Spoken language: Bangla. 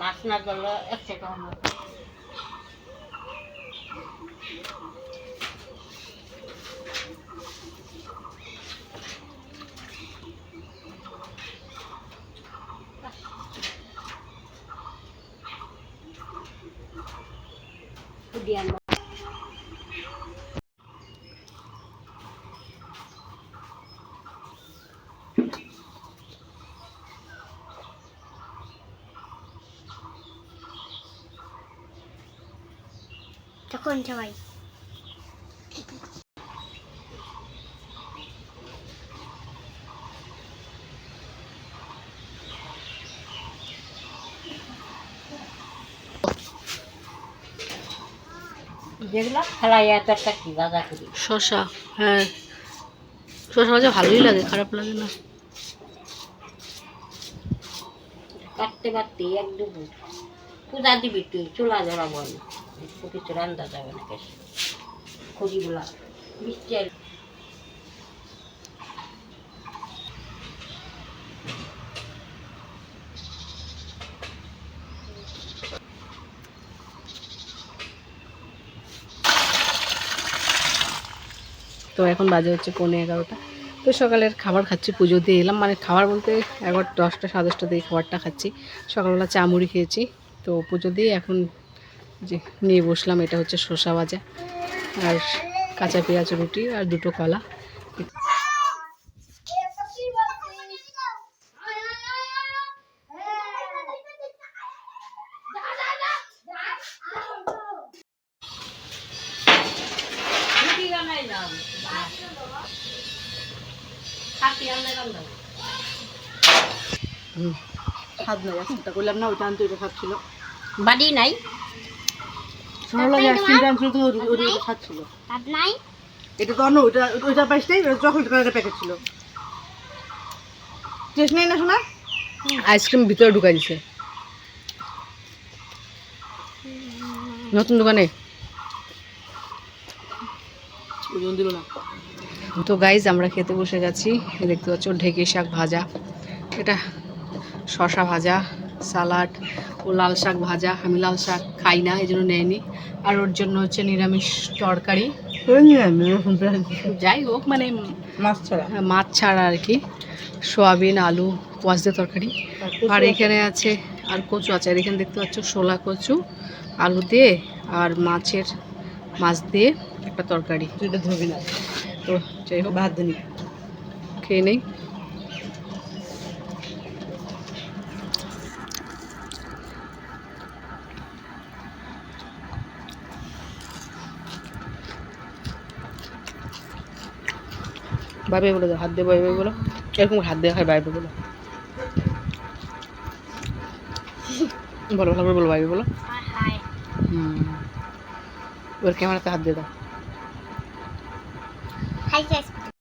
মাছ না গেলে একশো টাকা Yeah. তখন সবাই। যেগুলো ফেলাইয়া তো একটা কি বাজা করি। শশা হ্যাঁ। শশা ভাজা ভালোই লাগে খারাপ লাগে না। কাটতে কাটতে এক দুপুর। পূজা দিবি তুই চুলা না একটু কিছু যাবে না কেসে খড়িগুলা তো এখন বাজে হচ্ছে পৌনে এগারোটা। তো সকালের খাবার খাচ্ছি, পুজো দিয়ে এলাম। মানে খাবার বলতে এগারো দশটা, সাড়ে দশটা দিয়ে খাবারটা খাচ্ছি। সকালবেলা চা মুড়ি খেয়েছি। তো পুজো দিয়ে এখন যে নিয়ে বসলাম এটা হচ্ছে শসা ভাজা আর কাঁচা পেঁয়াজ রুটি আর দুটো কলা। করলাম না ওইটা আনতে ওইটা খাচ্ছিল বাড়ি নাই। লাগে নাই? এটা তো অন্য ওইটা চকলেট কালারের প্যাকেট ছিল। টেস্ট নেই না শোনা আইসক্রিম ভিতরে ঢুকাই দিছে। নতুন দোকানে? তো গাইজ আমরা খেতে বসে গেছি। দেখতে পাচ্ছ ঢেকে শাক ভাজা। এটা শশা ভাজা। সালাড ও লাল শাক ভাজা। আমি লাল শাক খাই না এই জন্য নেয়নি। আর ওর জন্য হচ্ছে নিরামিষ তরকারি। যাই হোক মানে মাছ ছাড়া। হ্যাঁ, মাছ ছাড়া আর কি। সোয়াবিন আলু কোয়াশ দিয়ে তরকারি। আর এখানে আছে আর কচু আছে। আর এখানে দেখতে পাচ্ছ শোলা কচু আলু দিয়ে আর মাছের মাছ দিয়ে একটা তরকারি। তো যাই হোক। ভাত দিনি খেয়ে নেই। বাইবে বলে দাও, হাত দিয়ে বাইবে বলো। এরকম হাত দিয়ে খায় বাইবে বলো। বলো, ভালো করে বলো বাইবে বলো। হুম। ওর ক্যামেরাতে হাত দিয়ে দাও। হাই